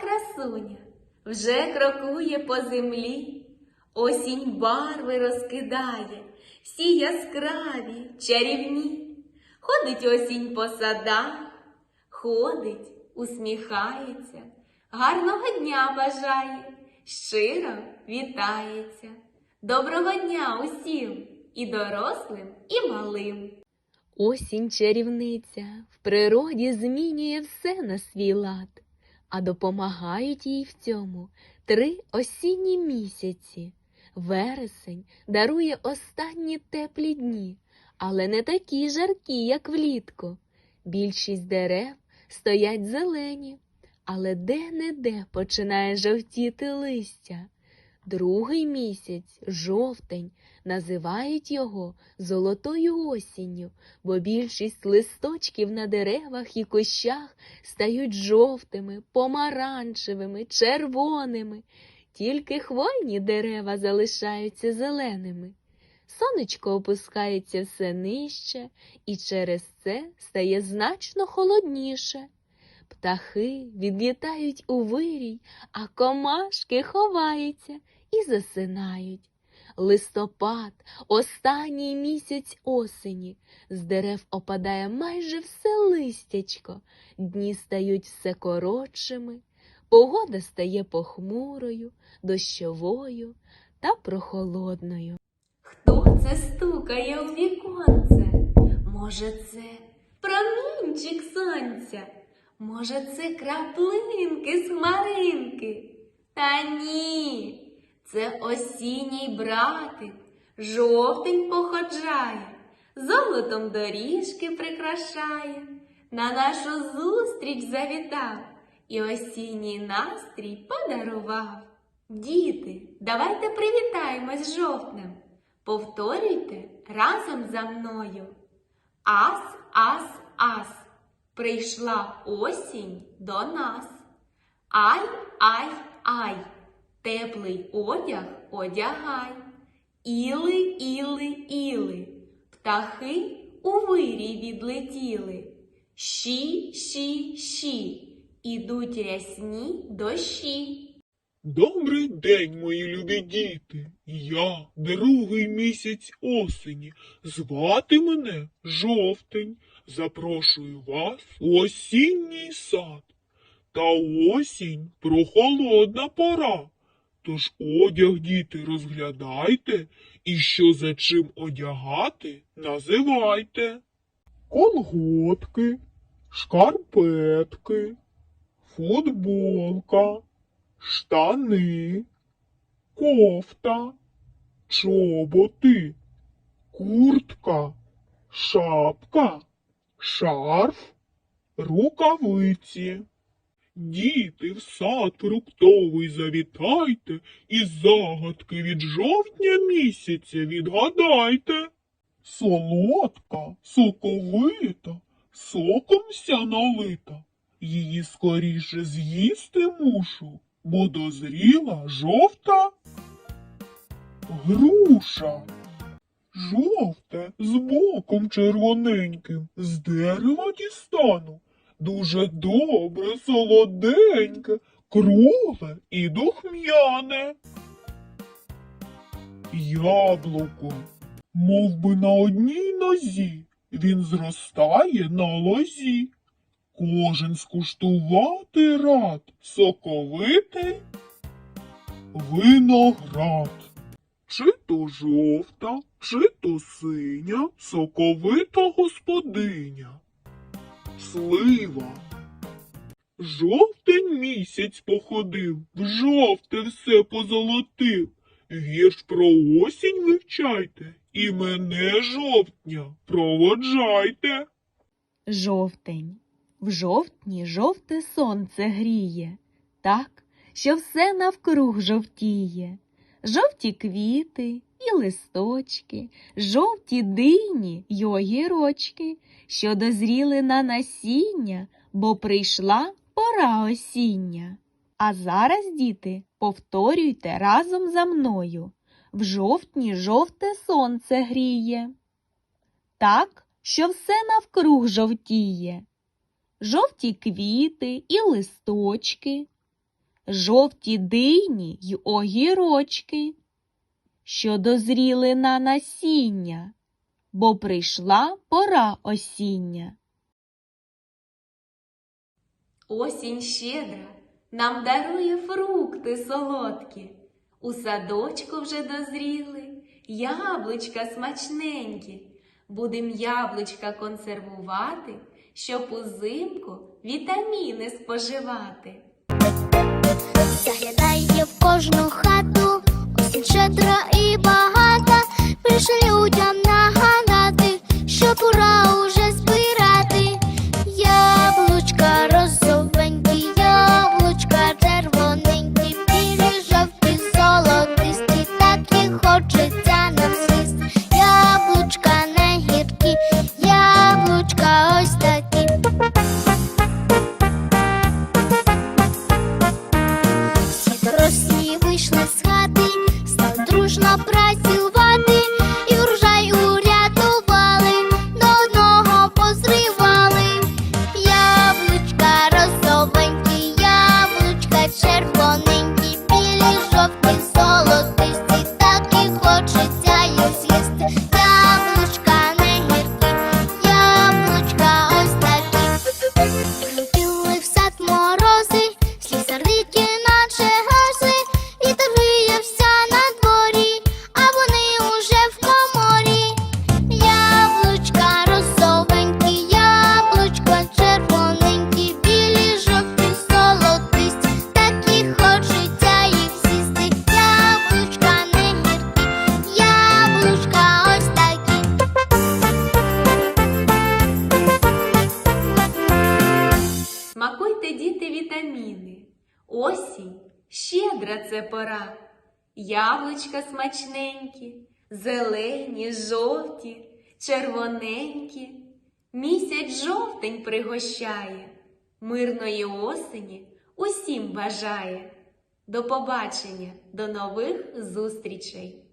красуня вже крокує по землі, осінь барви розкидає, всі яскраві, чарівні. Ходить осінь по садах, ходить, усміхається, гарного дня бажає, щиро вітається. Доброго дня усім, і дорослим, і малим. Осінь чарівниця в природі змінює все на свій лад, а допомагають їй в цьому три осінні місяці. Вересень дарує останні теплі дні, але не такі жаркі, як влітку. Більшість дерев стоять зелені, але де-не-де починає жовтіти листя. Другий місяць, жовтень, називають його золотою осінню, бо більшість листочків на деревах і кущах стають жовтими, помаранчевими, червоними. Тільки хвойні дерева залишаються зеленими. Сонечко опускається все нижче і через це стає значно холодніше. Птахи відлітають у вирій, а комашки ховаються і засинають. Листопад, останній місяць осені, з дерев опадає майже все листячко, дні стають все коротшими, погода стає похмурою, дощовою та прохолодною. Хто це стукає у віконце? Може, це промінчик сонця? Може, це краплинки з хмаринки? Та ні, це осінній братик, жовтень походжає, золотом доріжки прикрашає, на нашу зустріч завітав і осінній настрій подарував. Діти, давайте привітаємось жовтнем. Повторюйте разом за мною. Ас, ас, ас. Прийшла осінь до нас. Ай, ай, ай, теплий одяг одягай. Іли, іли, іли, птахи у вирій відлетіли. Щі, щі, щі, ідуть рясні дощі. Добрий день, мої любі діти. Я другий місяць осені. Звати мене жовтень. Запрошую вас у осінній сад. Та осінь прохолодна пора. Тож одяг, діти, розглядайте, і що за чим одягати, називайте. Колготки, шкарпетки, футболка штани, кофта, чоботи, куртка, шапка, шарф, рукавиці. Діти, в сад фруктовий завітайте і загадки від жовтня місяця відгадайте. Солодка, соковита, соком вся налита. Її скоріше з'їсти мушу, бо дозріла жовта груша. Жовте з боком червоненьким, з дерева дістану. Дуже добре, солоденьке, кругле і духмяне. Яблуко, мов би на одній нозі, він зростає на лозі. Кожен скуштувати рад, соковитий виноград. Чи то жовта, чи то синя, соковита господиня. Слива. Жовтень місяць походив, в жовте все позолотив. Вірш про осінь вивчайте, і мене жовтня проводжайте. Жовтень. В жовтні жовте сонце гріє, так, що все навкруг жовтіє. Жовті квіти і листочки, жовті дині й огірочки, що дозріли на насіння, бо прийшла пора осіння. А зараз, діти, повторюйте разом за мною. В жовтні жовте сонце гріє. Так, що все навкруг жовтіє. Жовті квіти і листочки, жовті дині й огірочки, що дозріли на насіння, бо прийшла пора осіння. Осінь щедра нам дарує фрукти солодкі. У садочку вже дозріли яблучка смачненькі. Будем яблучка консервувати, щоб узимку вітаміни споживати. Заглядає в кожну хату, осінь щедра і багата, прийшли людям нагадати, що пора уже збирати. Щедра це пора. Яблучка смачненькі, зелені, жовті, червоненькі. Місяць жовтень пригощає, мирної осені усім бажає. До побачення, до нових зустрічей!